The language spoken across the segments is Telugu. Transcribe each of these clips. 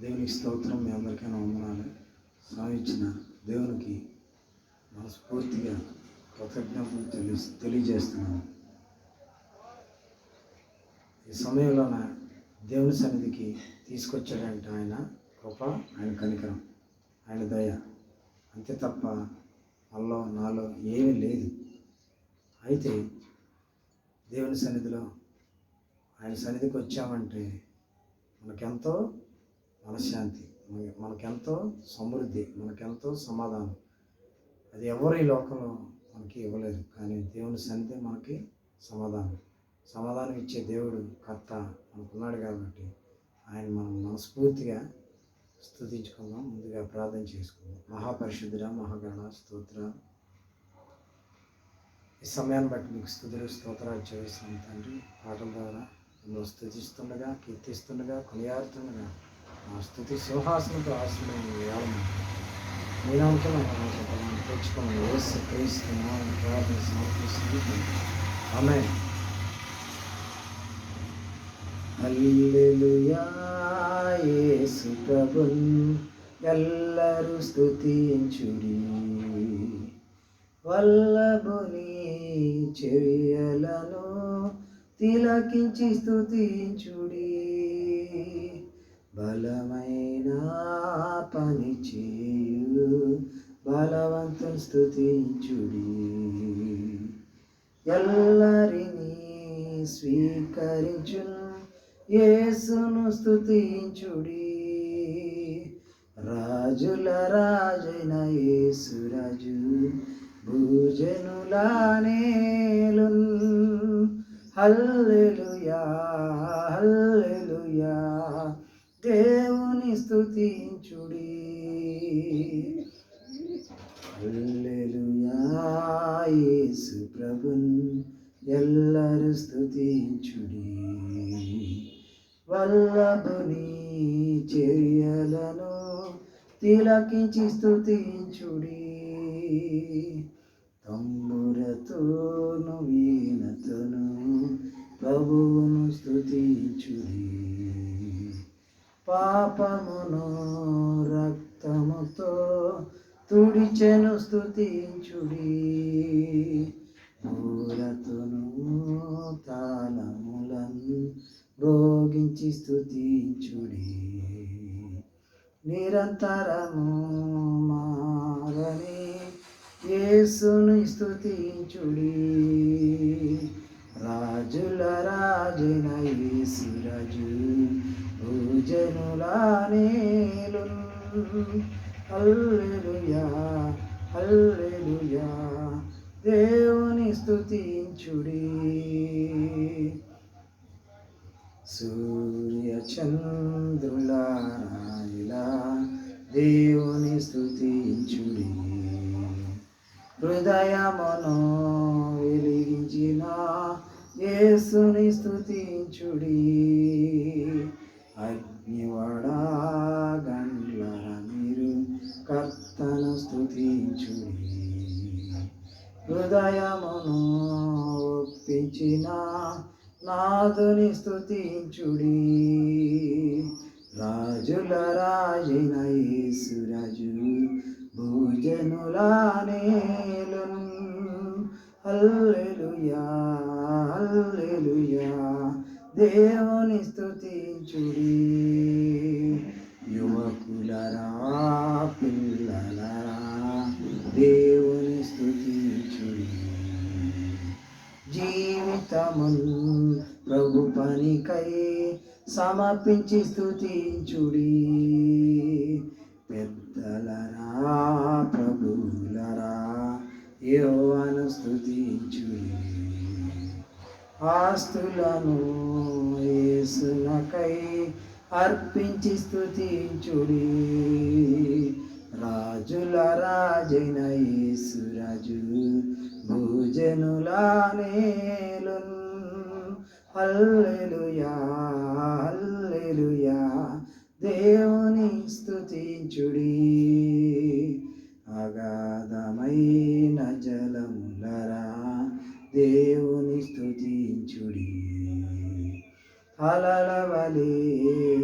దేవునికి స్తోత్రం మీ అందరికైనా వందనాలు. సాధించిన దేవునికి మనస్ఫూర్తిగా కృతజ్ఞతలు తెలి తెలియజేస్తున్నాను. ఈ సమయంలో నా దేవుని సన్నిధికి తీసుకొచ్చాడంటే ఆయన కృప ఆయన కనికరం ఆయన దయ. అంతే తప్ప మనలో నాలో ఏమీ లేదు. అయితే దేవుని సన్నిధిలో ఆయన సన్నిధికి వచ్చామంటే మనకెంతో మనశ్శాంతి మన- మనకెంతో సమృద్ధి మనకెంతో సమాధానం. అది ఎవరు ఈ లోకంలో మనకి ఇవ్వలేరు కానీ దేవుని సన్నిధి మనకి సమాధానం. సమాధానం ఇచ్చే దేవుడు కర్త మనకున్నాడు కాబట్టి ఆయన మనం మనస్ఫూర్తిగా స్థుతించుకుందాం ముందుగా ప్రార్థన చేసుకుందాం. మహాపరిశుద్ధుడ మహాగణ స్తోత్ర. ఈ సమయాన్ని బట్టి మీకు స్థుతులు స్తోత్రాలు చేస్తున్నాం తండ్రి. పాటల ద్వారా మిమ్మల్ని స్థుతిస్తుండగా కీర్తిస్తుండగా కొనియాడుతుండగా స్థుతి సింహాసనంతో ఆశ్రమం వేయాలని మీ నమ్మకం చెప్పాలని తెచ్చుకోమని వేసి క్రీస్తున్నాం ప్రార్థన సమర్పిస్తుంది ఆమె హల్లెలూయా ప్రభున్ ఎల్లరూ స్థుతించుడి వల్లభుని చర్యలను తిలకించి స్తుతించుడి. బలమైన పని చేయు బలవంతుని స్థుతించుడి ఎల్లరిని స్వీకరించు యేసును స్థుతించుడి రాజుల రాజైన యేసురాజు భూజనులానేలు హల్లెలుయా హల్లెలుయా. దేవుని స్థుతించుడి యేసు ప్రభున్ ఎల్లరు స్థుతించుడి వల్లభుని చర్యలను తిలకించి స్థుతించుడి తంబురతోను వీణతోను ప్రభువును స్థుతించుడి పాపమును రక్తముతో తుడిచెను స్థుతించుడి మూలతును తాళములను భోగించి స్థుతించుడి నిరంతరము మారని యేసును స్థుతించుడి రాజుల రాజైన యేసు భూజనులానేలు హల్లెలూయా హల్లెలూయా దేవుని స్థుతించుడి సూర్యచంద్రులారాయిలా దేవుని స్థుతించుడి హృదయమును వెలిగించిన యేసుని స్తుతించుడి. అగ్నివడా గండ్ల మీరు కర్తను స్తుతించుడి. హృదయమును ఒప్పించిన నాదుని స్థుతించుడి రాజుల రాజైన యేసురాజు భూజనులానేలు హల్లెలూయా హల్లెలూయా. దేవుని స్థుతించుడి యువకులరా పిల్లలరా దేవుని స్థుతించుడి జీవితమున్ ప్రభు పనికై సమర్పించి స్థుతించుడి పెద్దలరా ప్రభులరా యోవను స్థుతించుడి ఆస్తులను యేసునకై అర్పించి స్థుతించుడి రాజుల రాజైన యేసురాజు భూజనులానేలు హల్లెలూయా హల్లెలూయా దేవుని స్థుతించుడి అగాధమైన జలములరా దేవు అలల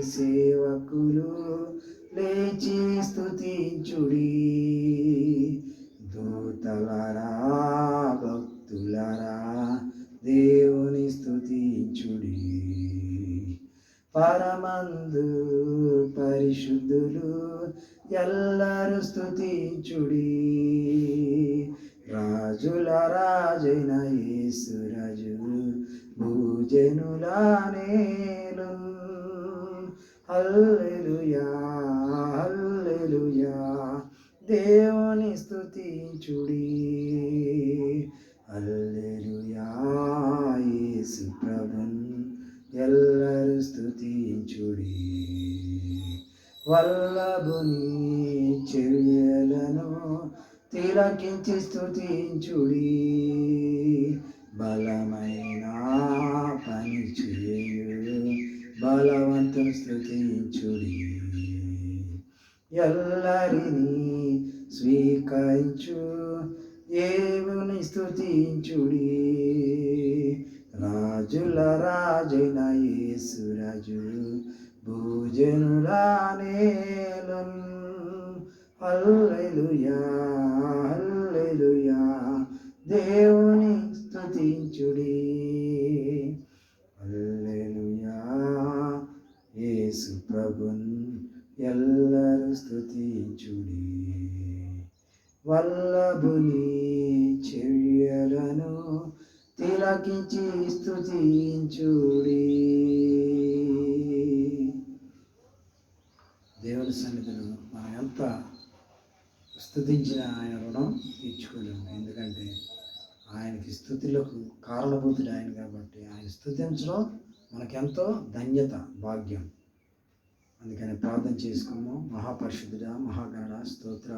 సేవకులు లేచి స్థుతించుడి దూతలరా భక్తులరా దేవుని స్థుతించుడి పరమందు పరిశుద్ధులు ఎల్లరూ స్థుతించుడి రాజుల రాజైన యేసురాజు భూజనులనేలు నేలు హల్లెలుయా దేవుని స్థుతించుడి హల్లెలూయా యేసు ప్రభున్ ఎల్లరు స్థుతించుడి వల్లభుని చెయ్యలను తిలకించి స్థుతించుడి బలమైన పని చేయు. బలవంతుని స్థుతించుడి ఎల్లరిని స్వీకరించు. ఏవుని స్థుతించుడి రాజుల రాజైన యేసు అందుకని ప్రార్థన చేసుకోము మహాపరిశుద్ధుడ మహాగణ స్తోత్ర.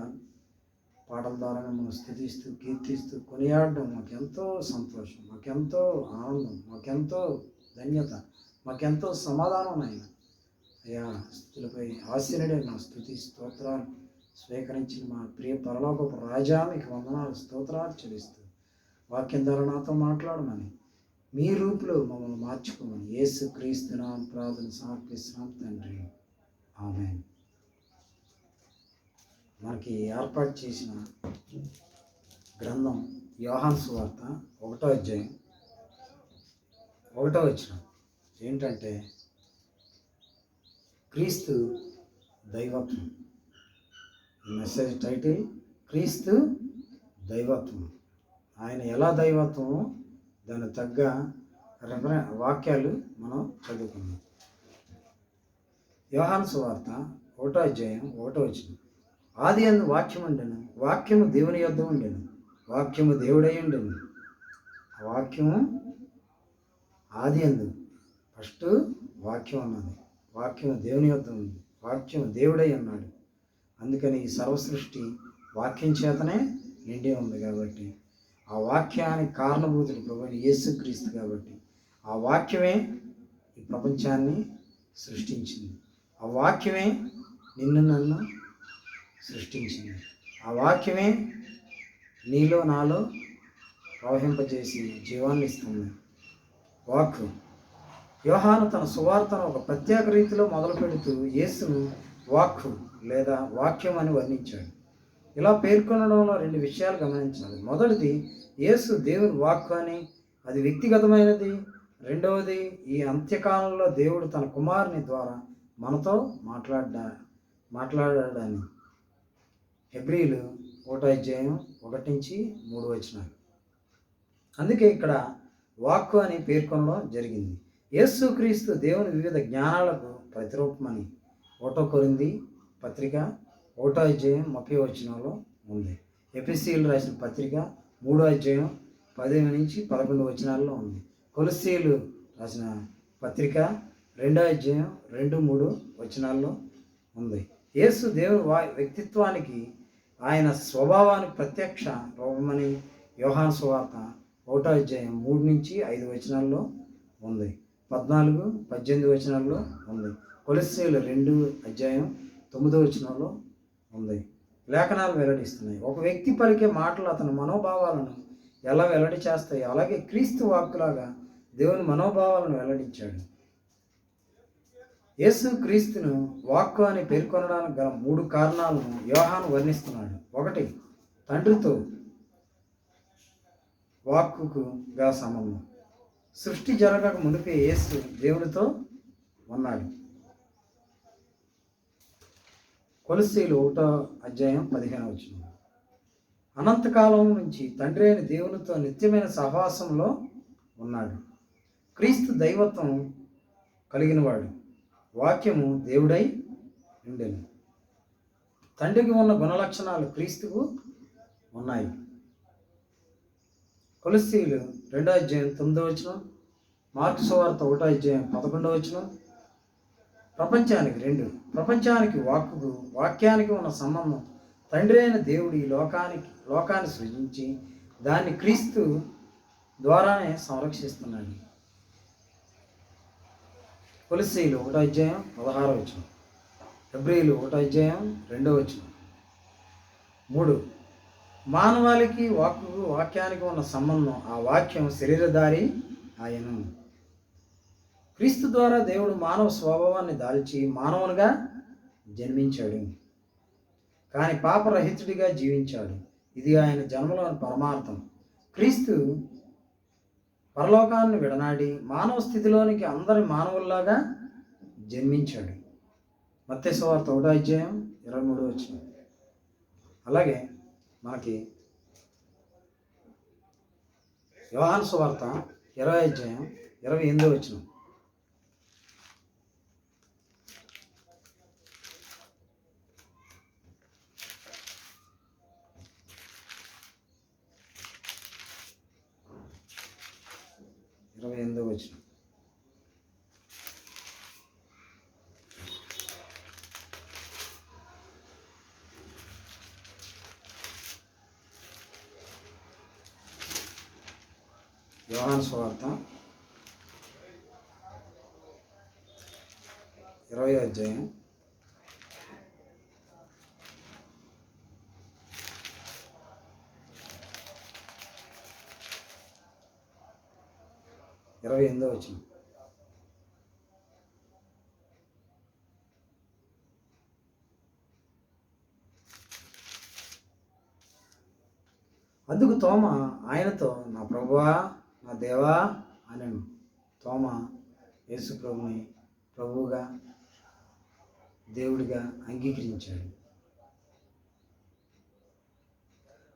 పాటల ద్వారా మనం స్థుతిస్తూ కీర్తిస్తూ కొనియాడడం మాకెంతో సంతోషం మాకెంతో ఆనందం మాకెంతో ధన్యత మాకెంతో సమాధానం ఆయన అయ్యా స్థుతులపై ఆశీనుడే మా స్థుతి స్తోత్రాలు స్వీకరించిన మా ప్రియ పరలోకపు రాజా మీకు వందనాలు స్తోత్రాలు చెల్లిస్తూ వాక్యం ద్వారా నాతో మాట్లాడమని మీ రూపులో మమ్మల్ని మార్చుకోమని యేసు క్రీస్తునాం ప్రార్థన సమర్పిస్తున్నాం తండ్రి. ఆమె మనకి ఏర్పాటు చేసిన గ్రంథం యోహాన్ సువార్త ఒకటో అధ్యాయం ఒకటో వచ్చిన ఏంటంటే క్రీస్తు దైవత్వం. మెసేజ్ టైటిల్ క్రీస్తు దైవత్వం. ఆయన ఎలా దైవత్వమో దాని తగ్గ రెఫరెన్ వాక్యాలు మనం చదువుకున్నాం యోహాను సువార్త ఒకటో అధ్యాయం ఒకటో వచ్చిన ఆది అందు వాక్యం ఉండెను వాక్యము దేవుని యొద్ద ఉండెను. వాక్యము దేవుడై ఉండెను. ఆ వాక్యము ఆది అందు ఫస్ట్ వాక్యం అన్నది. వాక్యము దేవుని యొద్ద ఉంది. వాక్యము దేవుడై అన్నాడు అందుకని ఈ సర్వసృష్టి వాక్యం చేతనే నిండి ఉంది కాబట్టి. ఆ వాక్యానికి కారణభూతుడు ప్రభు యేసుక్రీస్తు కాబట్టి. ఆ వాక్యమే ఈ ప్రపంచాన్ని సృష్టించింది. ఆ వాక్యమే నిన్ను నన్ను సృష్టించింది. ఆ వాక్యమే నీలో నాలో ప్రవహింపజేసి జీవాన్ని ఇస్తుంది. వాక్ యోహాను తన సువార్తను ఒక ప్రత్యేక రీతిలో మొదలు పెడుతూ యేసును వాక్ లేదా వాక్యం అని వర్ణించాడు. ఇలా పేర్కొనడంలో రెండు విషయాలు గమనించాలి. మొదటిది యేసు దేవుని వాక్ అని అది వ్యక్తిగతమైనది. రెండవది ఈ అంత్యకాలంలో దేవుడు తన కుమారుని ద్వారా మనతో మాట్లాడ్డా మాట్లాడాడని. హెబ్రిలు ఒకటో అధ్యాయం ఒకటి నుంచి మూడు వచ్చినారు అందుకే ఇక్కడ వాక్కు అని పేర్కొనడం జరిగింది. యేసుక్రీస్తు దేవుని వివిధ జ్ఞానాలకు ప్రతిరూపమని ఒకటో కొరింది పత్రిక ఒకటో అధ్యాయం ముప్పై వచనంలో ఉంది. ఎపిసీలు రాసిన పత్రిక మూడో అధ్యాయం పదిహేను నుంచి పదకొండు వచనాల్లో ఉంది. కొలసీలు రాసిన పత్రిక రెండో అధ్యాయం రెండు మూడు వచనాల్లో ఉంది. యేసు దేవుని వా వ్యక్తిత్వానికి ఆయన స్వభావానికి ప్రత్యక్ష రూపమని యోహాన్ సువార్త ఒకటో అధ్యాయం మూడు నుంచి ఐదు వచనాల్లో ఉంది. పద్నాలుగు పద్దెనిమిది వచనాల్లో ఉంది. కొలెస్ట్రీలు రెండు అధ్యాయం తొమ్మిదో వచనంలో ఉంది. లేఖనాలు వెల్లడిస్తున్నాయి. ఒక వ్యక్తి పలికే మాటలు అతని మనోభావాలను ఎలా వెల్లడి చేస్తాయి? అలాగే క్రీస్తు వాక్కులాగా దేవుని మనోభావాలను వెల్లడించాడు. యేసు క్రీస్తును వాక్కు అని పేర్కొనడానికి గల మూడు కారణాలను యోహాను వర్ణిస్తున్నాడు. ఒకటి తండ్రితో వాక్కుకు గల సంబంధం. సృష్టి జరగక మునిపే యేసు దేవునితో ఉన్నాడు. కొలసీలు ఒకటో అధ్యాయం పదిహేను వచ్చిన అనంతకాలం నుంచి తండ్రి అయిన దేవునితో నిత్యమైన సహవాసంలో ఉన్నాడు. క్రీస్తు దైవత్వం కలిగినవాడు. వాక్యము దేవుడై ఉండెను. తండ్రికి ఉన్న గుణలక్షణాలు క్రీస్తుకు ఉన్నాయి. కొలస్తీలు రెండో అధ్యాయం తొమ్మిదో వచ్చిన మార్కు సువార్త ఒకటో అధ్యాయం పదకొండో వచ్చిన ప్రపంచానికి రెండు ప్రపంచానికి వాక్కు వాక్యానికి ఉన్న సంబంధం తండ్రి అయిన దేవుడు ఈ లోకానికి లోకాన్ని సృజించి దాన్ని క్రీస్తు ద్వారానే సంరక్షిస్తున్నాడు. కొలిసీలు ఒకటో అధ్యాయం పదహారో వచ్చిన ఫిబ్రిలు ఒకటో అధ్యాయం రెండో వచ్చిన మూడు మానవాళికి వాక్కు వాక్యానికి ఉన్న సంబంధం ఆ వాక్యం శరీరధారి ఆయన. క్రీస్తు ద్వారా దేవుడు మానవ స్వభావాన్ని దాల్చి మానవునిగా జన్మించాడు. కానీ పాపరహితుడిగా జీవించాడు. ఇది ఆయన జన్మలోని పరమార్థం. క్రీస్తు పరలోకాన్ని విడనాడి మానవ స్థితిలోనికి అందరి మానవుల్లాగా జన్మించాడు. మత్స్యవార్త ఒకటో అధ్యాయం ఇరవై మూడో వచ్చిన అలాగే మనకి వ్యవహార సువార్త ఇరవై అధ్యాయం ఇరవై ఎనిమిదో వచ్చిన ఇరవై ఎనిమిదో వచ్చిన యోహాను సువార్త ఇరవై అధ్యాయం ఇరవై ఎనిమిదో వచ్చిన అందుకు తోమ ఆయనతో నా ప్రభువా నా దేవా అనను. తోమ యేసు ప్రభుని ప్రభువుగా దేవుడిగా అంగీకరించాడు.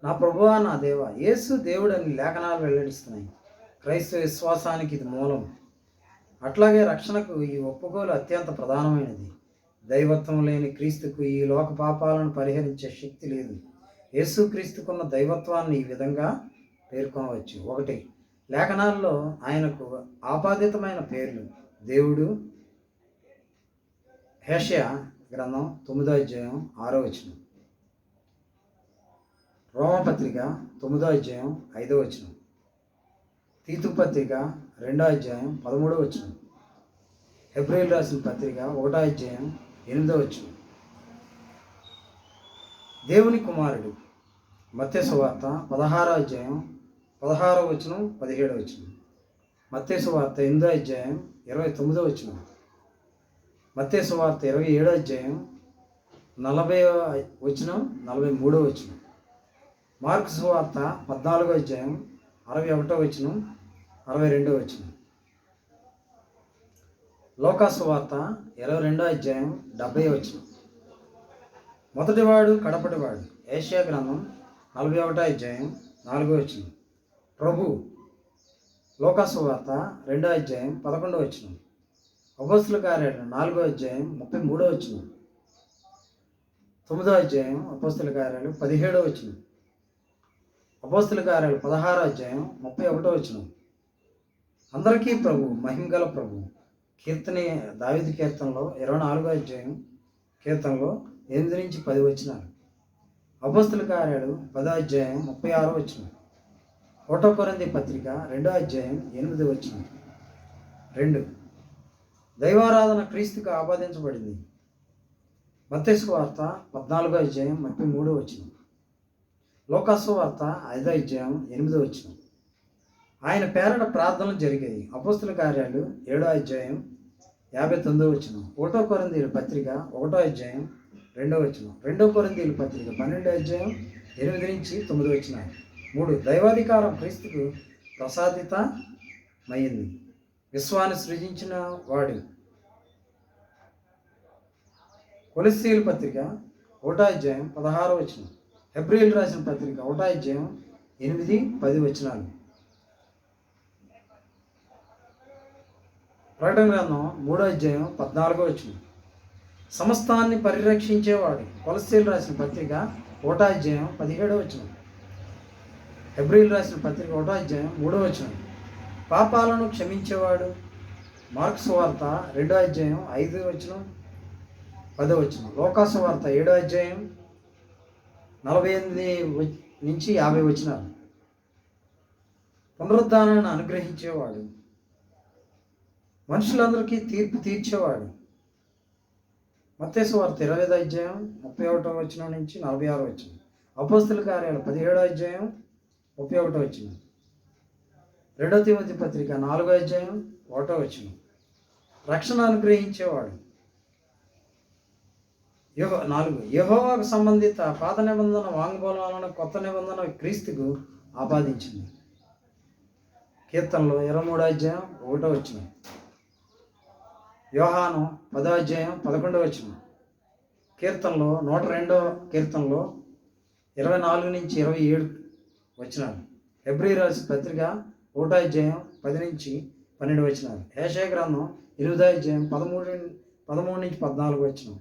నా ప్రభువా నా దేవా యేసు దేవుడని లేఖనాలు వెల్లడిస్తున్నాయి. క్రైస్తవ విశ్వాసానికి ఇది మూలం. అట్లాగే రక్షణకు ఈ ఒప్పుకోలు అత్యంత ప్రధానమైనది. దైవత్వం లేని క్రీస్తుకు ఈ లోక పాపాలను పరిహరించే శక్తి లేదు. యేసుక్రీస్తుకున్న దైవత్వాన్ని ఈ విధంగా పేర్కొనవచ్చు. ఒకటి లేఖనాల్లో ఆయనకు ఆపాదితమైన పేర్లు. దేవుడు హేషయ గ్రంథం తొమ్మిదో అధ్యాయం ఆరో వచనం. రోమపత్రిక తొమ్మిదో అధ్యాయం ఐదో వచనం. తీతు పత్రిక రెండో అధ్యాయం పదమూడో వచనం. ఏప్రిల్ రాసిన పత్రిక ఒకటో అధ్యాయం ఎనిమిదో వచ్చిన దేవుని కుమారుడు మత్స్య వార్త పదహారో అధ్యాయం పదహారో వచ్చిన పదిహేడో వచ్చిన మత్స్య వార్త ఎనిమిదో అధ్యాయం ఇరవై తొమ్మిదో వచ్చిన మత్స్య వార్త ఇరవై ఏడో అధ్యాయం నలభై వచనం నలభై మూడో వచ్చిన మార్క్స్ వార్త పద్నాలుగో అధ్యాయం అరవై ఒకటో వచనం అరవై రెండో వచ్చిన లోకాసు వార్త ఇరవై రెండో అధ్యాయం డెబ్బై వచ్చిన మొదటివాడు కడపటివాడు ఏషియా గ్రంథం నలభై ఒకటో అధ్యాయం నాలుగో వచ్చిన ప్రభు లోకాసు వార్త రెండో అధ్యాయం పదకొండో వచ్చిన అపోస్తుల కార్యాలయం నాలుగో అధ్యాయం ముప్పై మూడో వచ్చిన తొమ్మిదో అధ్యాయం అపోస్తుల కార్యాలయం పదిహేడో వచ్చిన అపోస్తుల కార్యాలు పదహారో అధ్యాయం ముప్పై ఒకటో వచ్చినాం అందరికీ ప్రభు మహిమగల ప్రభు. కీర్తనే దావిది కీర్తనలో ఇరవై నాలుగో అధ్యాయం కీర్తనలో ఎనిమిది నుంచి పది వచ్చినారు అపోస్తుల కార్యాలు పదో అధ్యాయం ముప్పై ఆరో వచ్చిన ఓటోపరంది పత్రిక రెండో అధ్యాయం ఎనిమిది వచ్చిన రెండు. దైవారాధన క్రీస్తుకు ఆపాదించబడింది. మత్స్సు వార్త పద్నాలుగో అధ్యాయం ముప్పై మూడో వచ్చిన లోకాసు వార్త ఐదో అధ్యాయం ఎనిమిదో వచ్చిన ఆయన పేరట ప్రార్థనలు జరిగాయి. అపోస్తుల కార్యాలు ఏడో అధ్యాయం యాభై తొమ్మిదో వచ్చిన ఒకటో కొరిందీల పత్రిక ఒకటో అధ్యాయం రెండో వచ్చిన రెండో కొరిందీల పత్రిక పన్నెండో అధ్యాయం ఎనిమిది నుంచి తొమ్మిది వచ్చిన మూడు దైవాధికారం క్రీస్తుకు ప్రసాదితమైంది విశ్వాన్ని సృజించిన వాడు. కొలిసీల పత్రిక ఒకటాధ్యాయం పదహారో వచ్చిన హెబ్రిల్ రాసిన పత్రిక ఒకటాధ్యాయం ఎనిమిది పది వచనాలు. ప్రకటన గ్రంథం మూడో అధ్యాయం పద్నాలుగో వచ్చింది. సమస్తాన్ని పరిరక్షించేవాడు కొలస్తీలు రాసిన పత్రిక ఒకటో అధ్యాయం పదిహేడో వచ్చిన. హెబ్రిల్ రాసిన పత్రిక ఒకటో అధ్యాయం మూడో వచ్చిన. పాపాలను క్షమించేవాడు మార్క్స్ వార్త రెండో అధ్యాయం ఐదో వచ్చిన పదో వచ్చిన. లోకాసు వార్త ఏడో అధ్యాయం నలభై ఎనిమిది వ- నుంచి యాభై వచ్చినారు. పునరుద్ధానాన్ని అనుగ్రహించేవాడు మనుషులందరికీ తీర్పు తీర్చేవాడు. మత్తేసు వార్త ఇరవై ఐదు అధ్యాయం ముప్పై ఒకటో వచ్చిన నుంచి నలభై ఆరో వచ్చిన అపోస్తుల కార్యాలు పదిహేడో అధ్యాయం ముప్పై ఒకటో వచ్చిన రెండో తిమతి పత్రిక నాలుగో అధ్యాయం ఒకటో వచ్చిన రక్షణ అనుగ్రహించేవాడు. యహో నాలుగు. యహోవాకు సంబంధిత పాత నిబంధన వాంగ్మూలాలను కొత్త నిబంధన క్రీస్తుకు ఆపాదించింది. కీర్తనలో ఇరవై మూడో అధ్యాయం ఒకటో వచ్చినాయి యోహాను పదో అధ్యాయం పదకొండవ వచ్చిన కీర్తనలో నూట రెండో కీర్తనలో ఇరవై నాలుగు నుంచి ఇరవై ఏడు వచ్చినారు ఫిబ్రవరి రాసి పత్రిక ఒకటో అధ్యాయం పది నుంచి పన్నెండు వచ్చినారు ఏషయ గ్రంథం ఎనిమిదో అధ్యాయం పదమూడు పదమూడు నుంచి పద్నాలుగు వచ్చిన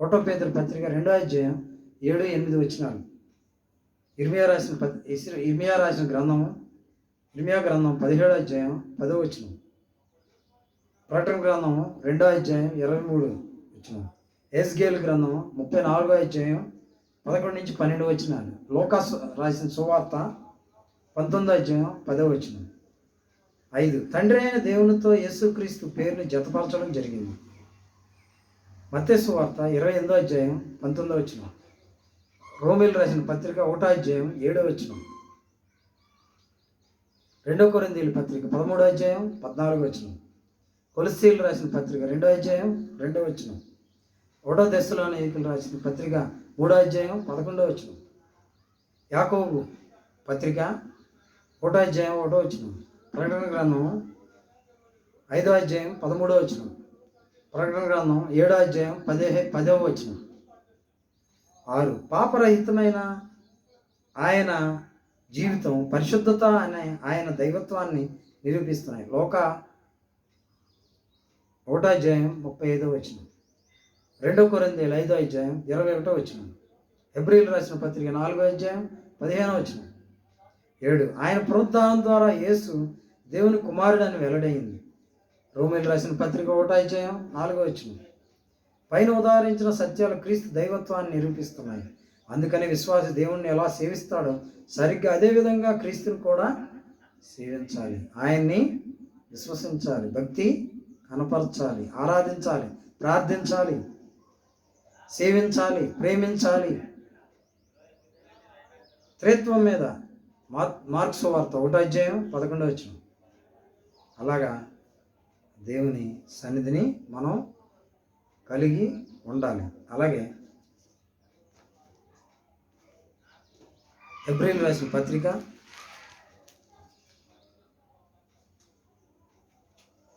ఒకటో పేదల పత్రిక రెండో అధ్యాయం ఏడు ఎనిమిది వచ్చినారు ఇర్మియా రాసిన పత్ ఇర్మియా రాసిన గ్రంథము ఇర్మియా గ్రంథం పదిహేడో అధ్యాయం పదో వచ్చిన ప్రకటన గ్రంథం రెండో అధ్యాయం ఇరవై మూడు వచ్చిన. ఎస్గేల్ గ్రంథం ముప్పై నాలుగో అధ్యాయం పదకొండు నుంచి పన్నెండు వచ్చిన లోకాస్ రాసిన సువార్త పంతొమ్మిదో అధ్యాయం పదో వచ్చిన. ఐదు. తండ్రి అయిన దేవునితో యేసుక్రీస్తు పేరుని జతపరచడం జరిగింది. మత్తే సువార్త ఇరవై ఎనిమిదో అధ్యాయం పంతొమ్మిదో వచ్చిన. రోమిల్ రాసిన పత్రిక ఒకటో అధ్యాయం ఏడో వచ్చిన. రెండో కొరిందీల పత్రిక పదమూడో అధ్యాయం పద్నాలుగు వచ్చినాం. కొలసీలు రాసిన పత్రిక రెండో అధ్యాయం రెండో వచ్చిన ఒకటో దశలోని ఏకులు రాసిన పత్రిక మూడో అధ్యాయం పదకొండో వచ్చిన యాకోబు పత్రిక ఒకటో అధ్యాయం ఒకటో వచ్చిన ప్రకటన గ్రంథం ఐదో అధ్యాయం పదమూడో వచ్చిన ప్రకటన గ్రంథం ఏడో అధ్యాయం పదిహే పదవ వచ్చిన ఆరు. పాపరహితమైన ఆయన జీవితం పరిశుద్ధత అనే ఆయన దైవత్వాన్ని నిరూపిస్తున్నాయి. లోక ఒకటో అధ్యాయం ముప్పై ఐదో వచ్చిన రెండో కొరిందేలు ఐదో అధ్యాయం ఇరవై ఒకటో వచ్చిన ఎబ్రిల్ రాసిన పత్రిక నాలుగో అధ్యాయం పదిహేనో వచ్చిన ఏడు ఆయన ప్రోత్సాహం ద్వారా యేసు దేవుని కుమారుడని వెల్లడైంది. రోమిల్ రాసిన పత్రిక ఒకటో అధ్యాయం నాలుగో వచ్చిన పైన ఉదాహరించిన సత్యాలు క్రీస్తు దైవత్వాన్ని నిరూపిస్తున్నాయి. అందుకని విశ్వాసి దేవుణ్ణి ఎలా సేవిస్తాడో సరిగ్గా అదేవిధంగా క్రీస్తుని కూడా సేవించాలి. ఆయన్ని విశ్వసించాలి. భక్తి కనపరచాలి ఆరాధించాలి ప్రార్థించాలి సేవించాలి ప్రేమించాలి. త్రిత్వం మీద మార్ మార్క్స్ వార్త ఒకటో అధ్యాయం పదకొండో వచ్చిన అలాగా దేవుని సన్నిధిని మనం కలిగి ఉండాలి. అలాగే ఏప్రిల్ రాసిన పత్రిక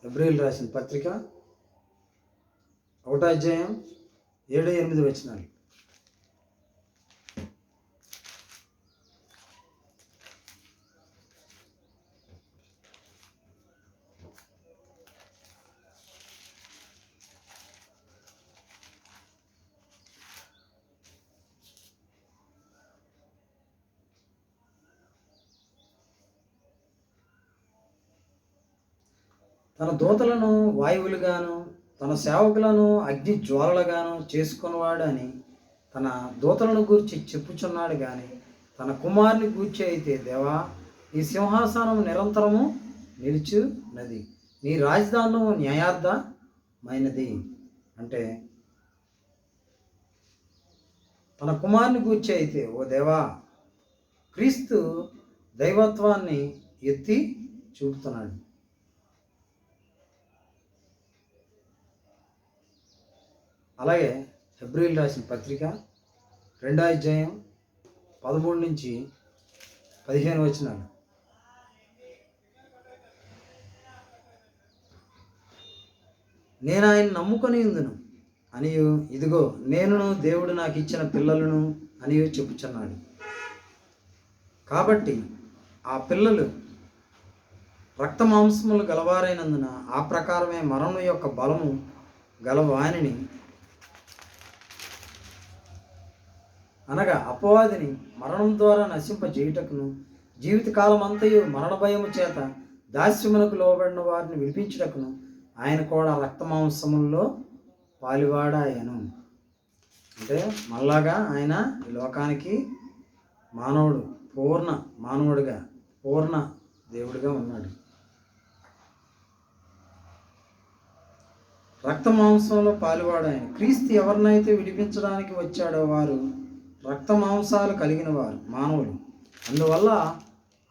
ఏప్రిల్ రాసిన పత్రిక ఒకటో అధ్యాయం ఏడు ఎనిమిది వచ్చినాలు తన దూతలను వాయువులుగాను తన సేవకులను అగ్ని జ్వాలలుగాను చేసుకున్నవాడు అని తన దూతలను గూర్చి చెప్పుచున్నాడు కానీ తన కుమారుని గూర్చి అయితే దేవా నీ సింహాసనం నిరంతరము నిలుచున్నది నీ రాజధానం న్యాయార్థమైనది. అంటే తన కుమారుని గూర్చి అయితే ఓ దేవా క్రీస్తు దైవత్వాన్ని ఎత్తి చూపుతున్నాడు. అలాగే ఫిబ్రవరి రాసిన పత్రిక రెండో అధ్యాయం పదమూడు నుంచి పదిహేను వచ్చినాను నేను ఆయన నమ్ముకొని ఉందును. అని ఇదిగో నేనును దేవుడు నాకు ఇచ్చిన పిల్లలను అని చెప్పుచున్నాడు. కాబట్టి ఆ పిల్లలు రక్త మాంసములు గలవారైనందున ఆ ప్రకారమే మరణం యొక్క బలము గలవానిని అనగా అపవాదిని మరణం ద్వారా నశింపజేయుటకును జీవితకాలం అంతయు మరణ భయము చేత దాస్యమునకు లోబడిన వారిని విడిపించుటకును ఆయన కూడా రక్తమాంసముల్లో పాలివాడాయను. అంటే మళ్ళాగా ఆయన ఈ లోకానికి మానవుడు పూర్ణ మానవుడిగా పూర్ణ దేవుడిగా ఉన్నాడు. రక్త మాంసంలో పాలువాడు ఆయన క్రీస్తు ఎవరినైతే విడిపించడానికి వచ్చాడో వారు రక్త మాంసాలు కలిగిన వారు మానవులు అందువల్ల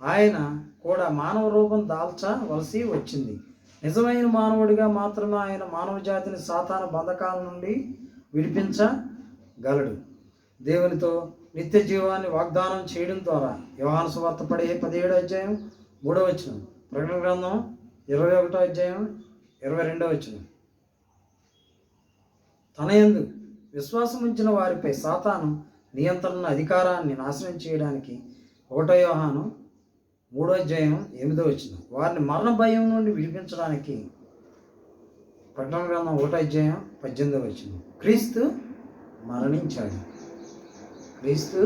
ఆయన కూడా మానవ రూపం దాల్చవలసి వచ్చింది. నిజమైన మానవుడిగా మాత్రమే ఆయన మానవ జాతిని సాతాన బంధకాల నుండి విడిపించగలడు. దేవునితో నిత్య జీవాన్ని వాగ్దానం చేయడం ద్వారా యోహాను సువార్త పడే పదిహేడో అధ్యాయం మూడో వచ్చిన ప్రకటన గ్రంథం ఇరవై ఒకటో అధ్యాయం ఇరవై రెండో వచ్చిన తన ఎందు విశ్వాసం ఉంచిన వారిపై సాతాను నియంత్రణ అధికారాన్ని నాశనం చేయడానికి ఒకటో యోహాను మూడో అధ్యాయం ఎనిమిదో వచ్చిన వారిని మరణ భయం నుండి విడిపించడానికి ప్రకటన గ్రంథం ఒకటో అధ్యాయం పద్దెనిమిదో వచ్చిన క్రీస్తు మరణించాడు. క్రీస్తు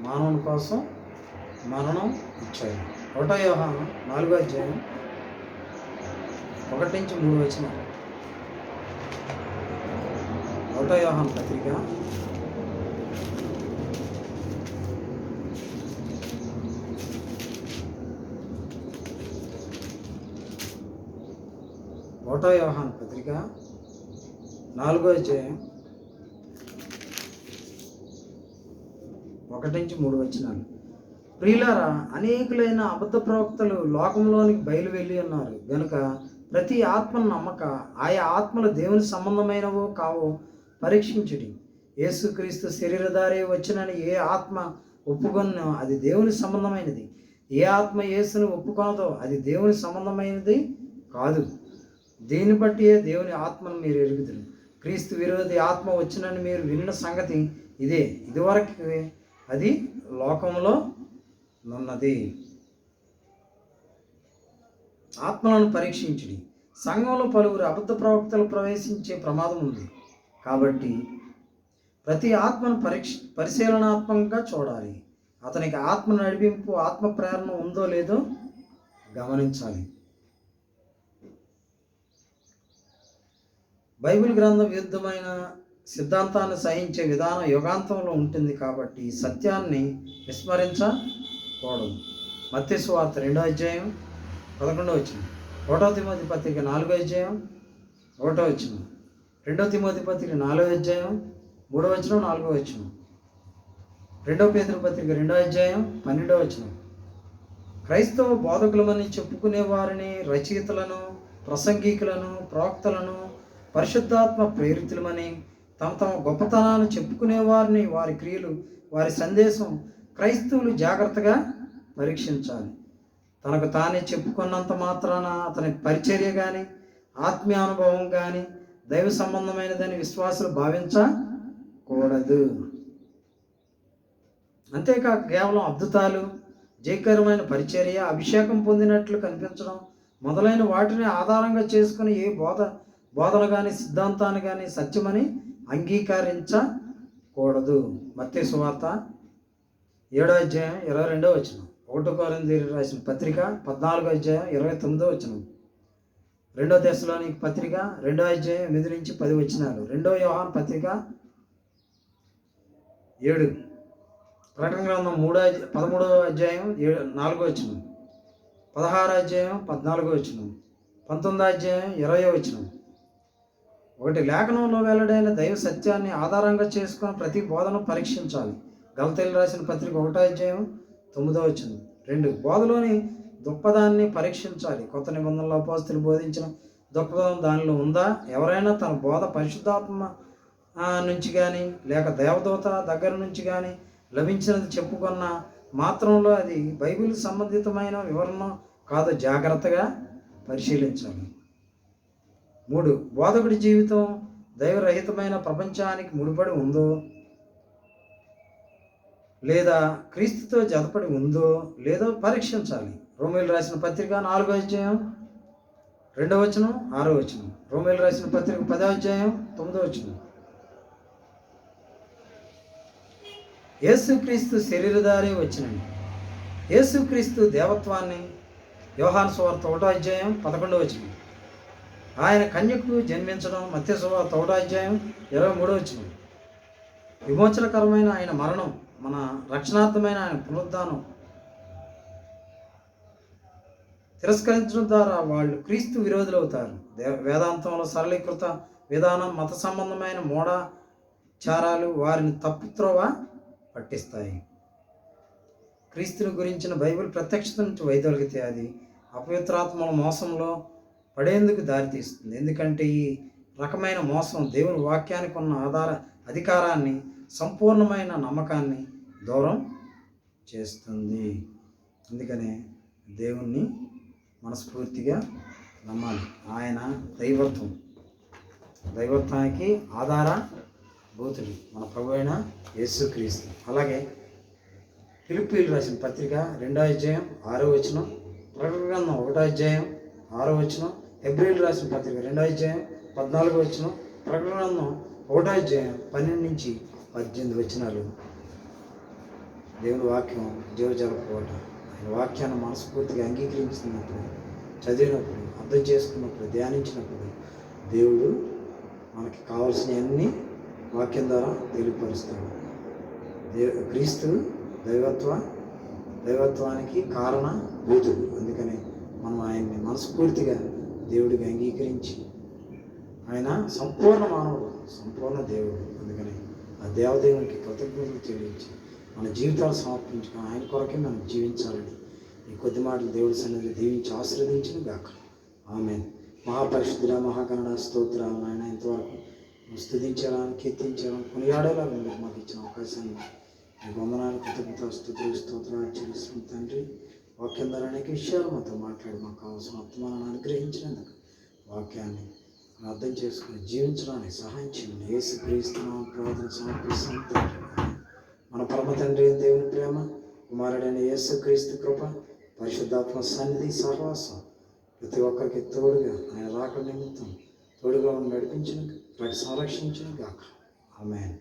మానవుని కోసం మరణం ఇచ్చాడు. ఒకటో యోహాను నాలుగో అధ్యాయం ఒకటి నుంచి మూడు వచ్చిన ఒకటో యోహాను పత్రిక ఒకటో వ్యవహాన్ పత్రిక నాలుగో అధ్యాయం ఒకటి నుంచి మూడు వచ్చినాలు ప్రియులారా అనేకులైన అబద్ధ ప్రవక్తలు లోకంలోనికి బయలు వెళ్ళి ఉన్నారు గనుక ప్రతి ఆత్మను నమ్మక ఆయా ఆత్మలు దేవుని సంబంధమైనవో కావో పరీక్షించుడి. యేసుక్రీస్తు శరీరధారే వచ్చినని ఏ ఆత్మ ఒప్పుకొనో అది దేవుని సంబంధమైనది. ఏ ఆత్మ యేసును ఒప్పుకొనదో అది దేవుని సంబంధమైనది కాదు. దీన్ని బట్టియే దేవుని ఆత్మను మీరు ఎరుగుదురు? క్రీస్తు విరోధి ఆత్మ వచ్చినని మీరు విన్న సంగతి ఇదే. ఇదివరకు అది లోకంలో నున్నది. ఆత్మలను పరీక్షించుడి. సంఘంలో పలువురు అబద్ధ ప్రవక్తలు ప్రవేశించే ప్రమాదం ఉంది. కాబట్టి ప్రతి ఆత్మను పరీక్ష పరిశీలనాత్మకంగా చూడాలి. అతనికి ఆత్మ నడిపింపు ఆత్మ ప్రేరణ ఉందో లేదో గమనించాలి. బైబిల్ గ్రంథం విరుద్ధమైన సిద్ధాంతాన్ని సహించే విధానం యుగాంతంలో ఉంటుంది కాబట్టి సత్యాన్ని విస్మరించకూడదు. మత్స్య వార్త రెండో అధ్యాయం పదకొండో వచ్చింది ఒకటో తిమోతి పత్రిక నాలుగో అధ్యాయం ఒకటో వచ్చిన రెండో తిమోతి పత్రిక నాలుగో అధ్యాయం మూడో వచ్చిన నాలుగో వచ్చిన రెండో పేదల పత్రిక రెండో అధ్యాయం పన్నెండో వచ్చిన క్రైస్తవ బోధకులమని చెప్పుకునే వారిని రచయితలను ప్రసంగికులను ప్రవక్తలను పరిశుద్ధాత్మ ప్రేరితులమని తమ తమ గొప్పతనాలు చెప్పుకునే వారిని వారి క్రియలు వారి సందేశం క్రైస్తవులు జాగ్రత్తగా పరీక్షించాలి. తనకు తానే చెప్పుకున్నంత మాత్రాన అతని పరిచర్య కానీ ఆత్మీయ అనుభవం కానీ దైవ సంబంధమైనదని విశ్వాసులు భావించకూడదు. అంతేకాక కేవలం అద్భుతాలు జయకరమైన పరిచర్య అభిషేకం పొందినట్లు కనిపించడం మొదలైన వాటిని ఆధారంగా చేసుకుని ఏ బోధ బోధలు కానీ సిద్ధాంతాన్ని కానీ సత్యమని అంగీకరించకూడదు. మత్తే సువార్త ఏడో అధ్యాయం ఇరవై రెండో వచ్చిన ఒకటో కోరింది రాసిన పత్రిక పద్నాలుగో అధ్యాయం ఇరవై తొమ్మిదో వచ్చిన రెండో దశలోని పత్రిక రెండో అధ్యాయం ఎనిమిది నుంచి పది వచ్చినారు రెండో వ్యవహారం పత్రిక ఏడు. ప్రకటన గ్రంథం మూడో పదమూడో అధ్యాయం ఏడు నాలుగో వచ్చిన పదహారో అధ్యాయం పద్నాలుగో వచ్చిన పంతొమ్మిదో అధ్యాయం ఇరవై వచ్చినాం ఒకటి లేఖనంలో వెల్లడైన దైవ సత్యాన్ని ఆధారంగా చేసుకుని ప్రతి బోధను పరీక్షించాలి. గలతీలు రాసిన పత్రిక ఒకటో అధ్యాయం తొమ్మిదో వచ్చింది రెండు బోధలోని దృక్పథాన్ని పరీక్షించాలి. కొత్త నిబంధనలో అపోస్తులు బోధించిన దృక్పథం దానిలో ఉందా? ఎవరైనా తన బోధ పరిశుద్ధాత్మ నుంచి కానీ లేక దేవదూత దగ్గర నుంచి కానీ లభించినది చెప్పుకున్న మాత్రంలో అది బైబిల్ సంబంధితమైన వివరణ కాదు. జాగ్రత్తగా పరిశీలించాలి. మూడు బోధకుడి జీవితం దైవరహితమైన ప్రపంచానికి ముడిపడి ఉందో లేదా క్రీస్తుతో జతపడి ఉందో లేదో పరీక్షించాలి. రోమేలు రాసిన పత్రిక నాలుగో అధ్యాయం రెండవ వచనం ఆరో వచనం. రోమేలు రాసిన పత్రిక పదో అధ్యాయం తొమ్మిదో వచనం. యేసుక్రీస్తు శరీరధారి వచ్చినండి యేసుక్రీస్తు దేవత్వాన్ని వ్యవహార స్వార్థ ఒకటో అధ్యాయం పదకొండవ వచనం. ఆయన కన్యకు జన్మించడం మత్స్య సువార్త ఒకటో అధ్యాయం ఇరవై మూడో వచ్చిన విమోచనకరమైన ఆయన మరణం మన రక్షణార్థమైన ఆయన పునరుద్ధానం. తిరస్కరించడం ద్వారా వాళ్ళు క్రీస్తు విరోధులు అవుతారు దే- వేదాంతంలో సరళీకృత విధానం మత సంబంధమైన మూఢాచారాలు వారిని తప్పుత్రోవ పట్టిస్తాయి. క్రీస్తుని గురించిన బైబిల్ ప్రత్యక్షత నుంచి వైదొలిగితే అది అపవిత్రాత్మల మోసంలో పడేందుకు దారితీస్తుంది ఎందుకంటే ఈ రకమైన మోసం దేవుని వాక్యానికి ఉన్న ఆధార అధికారాన్ని సంపూర్ణమైన నమ్మకాన్ని దూరం చేస్తుంది. అందుకనే దేవుణ్ణి మనస్ఫూర్తిగా నమ్మాలి. ఆయన దైవత్వం. దైవత్వానికి ఆధార భూతుడు మన ప్రభు అయిన యేసుక్రీస్తు. అలాగే పిలుపులు రాసిన పత్రిక రెండో అధ్యాయం ఆరో వచనం ప్రకటన ఒకటో అధ్యాయం ఆరో వచనం ఎబ్రిల్ రాసిన పత్రిక రెండో అధ్యాయం పద్నాలుగో వచ్చిన ప్రకటన ఒకటో అధ్యాయం పన్నెండు నుంచి పద్దెనిమిది వచ్చినారు దేవుని వాక్యం జీవజలపోవట ఆయన వాక్యాన్ని మనస్ఫూర్తిగా అంగీకరించినప్పుడు చదివినప్పుడు అర్థం చేసుకున్నప్పుడు ధ్యానించినప్పుడు దేవుడు మనకి కావాల్సినవన్నీ వాక్యం ద్వారా తెలియపరుస్తాడు. దేవ క్రీస్తు దైవత్వ దైవత్వానికి కారణ భూతుడు అందుకని మనం ఆయన్ని మనస్ఫూర్తిగా దేవుడికి అంగీకరించి ఆయన సంపూర్ణ మానవుడు సంపూర్ణ దేవుడు. అందుకని ఆ దేవదేవునికి కృతజ్ఞతలు చెల్లించి మన జీవితాలు సమర్పించుకొని ఆయన కొరకే మనం జీవించాలని ఈ కొద్ది మాటలు దేవుడి సన్నిధిలో దీవించి ఆశీర్వదించిన గాక. ఆమె మహాపరిశుద్ధుల మహాకన్నడ స్తోత్ర ఆయన ఇంతవరకు స్థుతించాలని కీర్తించాలని కొనియాడేలా మీరు మాకు ఇచ్చిన అవకాశాన్ని మీ వందనాలు కృతజ్ఞత స్థుతులు స్తోత్రాలు చెల్లిస్తున్న తండ్రి. వాక్యం ద్వారా అనేక విషయాలు మాతో మాట్లాడి మాకు కావాల్సిన వర్తమానాన్ని అనుగ్రహించినందుకు వాక్యాన్ని అర్థం చేసుకుని జీవించడానికి సహాయం చేయండి. ఏసు క్రీస్తున్నాం ప్రార్థన సమర్పిస్తాం మన పరమ తండ్రి దేవుని ప్రేమ కుమారుడైన యేసు క్రీస్తు కృప పరిశుద్ధాత్మ సన్నిధి సహవాసం ప్రతి ఒక్కరికి తోడుగా ఆయన రాక నిమిత్తం తోడుగా ఉండి నడిపించిన సంరక్షించిన గాక. ఆమె